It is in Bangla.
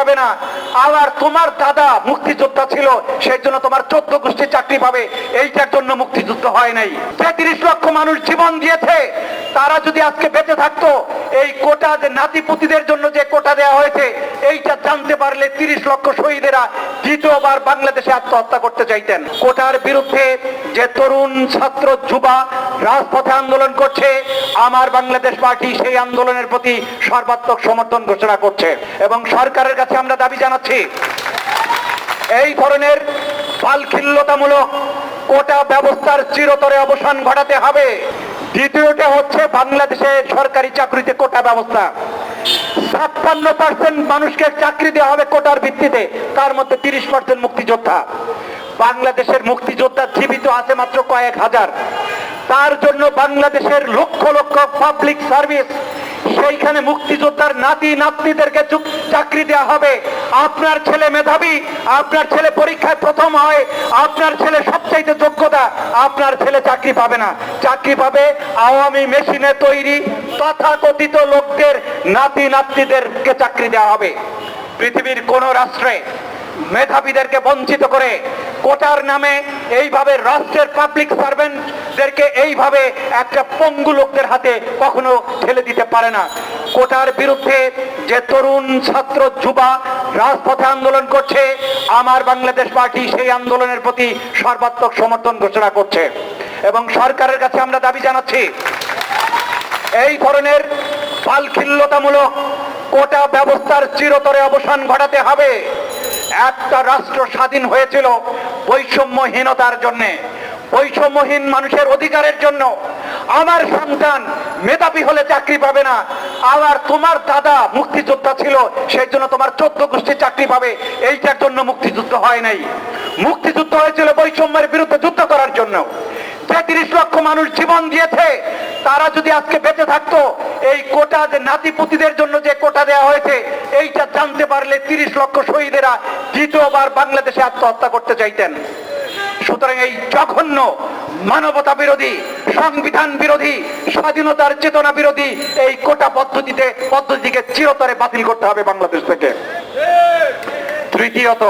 পাবে না। আবার তোমার দাদা মুক্তিযোদ্ধা ছিল সেই জন্য তোমার চোদ্দ গোষ্ঠী চাকরি পাবে। এইটার জন্য মুক্তিযুদ্ধ হয় নাই। তেত্রিশ তিরিশ লক্ষ মানুষ জীবন দিয়েছে। তারা যদি আজকে বেঁচে থাকতো, এই কোটা যে নাতিপুতিদের জন্য যে কোটা দেওয়া হয়েছে, এইটা জানতে পারলে তিরিশ লক্ষ শহীদেরা দ্বিতীয়বার বাংলাদেশে আত্মহত্যা করতে চাইতেন। কোটার বিরুদ্ধে যে তরুণ ছাত্র যুবা রাজপথে আন্দোলন করছে, আমার বাংলাদেশ পার্টি সেই আন্দোলনের প্রতি সর্বাত্মক সমর্থন ঘোষণা করছে এবং সরকারের কাছে আমরা দাবি জানাচ্ছি, এই ধরনের বালখিল্যতামূলক কোটা ব্যবস্থার চিরতরে অবসান ঘটাতে হবে। দ্বিতীয়টা হচ্ছে বাংলাদেশে সরকারি চাকরিতে কোটা ব্যবস্থা। ছাপ্পান্ন পার্সেন্ট মানুষকে চাকরি দেওয়া হবে কোটার ভিত্তিতে, তার মধ্যে তিরিশ পার্সেন্ট মুক্তিযোদ্ধা। বাংলাদেশের মুক্তিযোদ্ধা জীবিত আছে মাত্র কয়েক হাজার। তার জন্য বাংলাদেশের লক্ষ লক্ষ পাবলিক সার্ভিস সেইখানে মুক্তিযোদ্ধার নাতি নাতনিদেরকে চাকরি দেওয়া হবে। আপনার ছেলে মেধাবী, আপনার ছেলে পরীক্ষায় প্রথম হয়, আপনার ছেলে সবচাইতে যোগ্যতা, আপনার ছেলে চাকরি পাবে না। চাকরি পাবে আওয়ামী মেশিনে তৈরি তথাকথিত লোকদের নাতি নাতনিদেরকে চাকরি দেওয়া হবে। পৃথিবীর কোন রাষ্ট্রে মেধাবীদেরকে বঞ্চিত করে কোটার নামে এইভাবে রাষ্ট্রের পাবলিক সার্ভেন্টদেরকে এইভাবে একটা পঙ্গু লোকদের হাতে কখনো ঠেলে দিতে পারে না। কোটার বিরুদ্ধে যে তরুণ ছাত্র যুবা রাজপথে আন্দোলন করছে, আমার বাংলাদেশ পার্টি সেই আন্দোলনের প্রতি সর্বাত্মক সমর্থন ঘোষণা করছে। এবং সরকারের কাছে আমরা দাবি জানাচ্ছি, এই ধরনের বালখিল্যতামূলক কোটা ব্যবস্থার চিরতরে অবসান ঘটাতে হবে। একটা রাষ্ট্র স্বাধীন হয়েছিল বৈষম্যহীনতার জন্য, বৈষম্যহীন মানুষের অধিকারের জন্য আমার সন্তান মেধাবী হলে চাকরি পাবে না। আবার তোমার দাদা মুক্তিযোদ্ধা ছিল, সেই জন্য তোমার চোদ্দ গোষ্ঠী চাকরি পাবে। এইটার জন্য মুক্তিযুদ্ধ হয় নাই। মুক্তিযুদ্ধ হয়েছিল বৈষম্যের বিরুদ্ধে যুদ্ধ করার জন্য। যে তিরিশ লক্ষ মানুষ জীবন দিয়েছে তারা যদি আজকে বেঁচে থাকতো, এই কোটা যে নাতিপুতিদের জন্য যে কোটা দেওয়া হয়েছে, এইটা জানতে পারলে তিরিশ লক্ষ শহীদেরা দ্বিতীয়বার বাংলাদেশে আত্মহত্যা করতে চাইতেন। সুতরাং এই জঘন্য মানবতা বিরোধী, সংবিধান বিরোধী, স্বাধীনতার চেতনা বিরোধী, এই কোটা পদ্ধতিতে, পদ্ধতিকে চিরতরে বাতিল করতে হবে বাংলাদেশ থেকে। তৃতীয়ত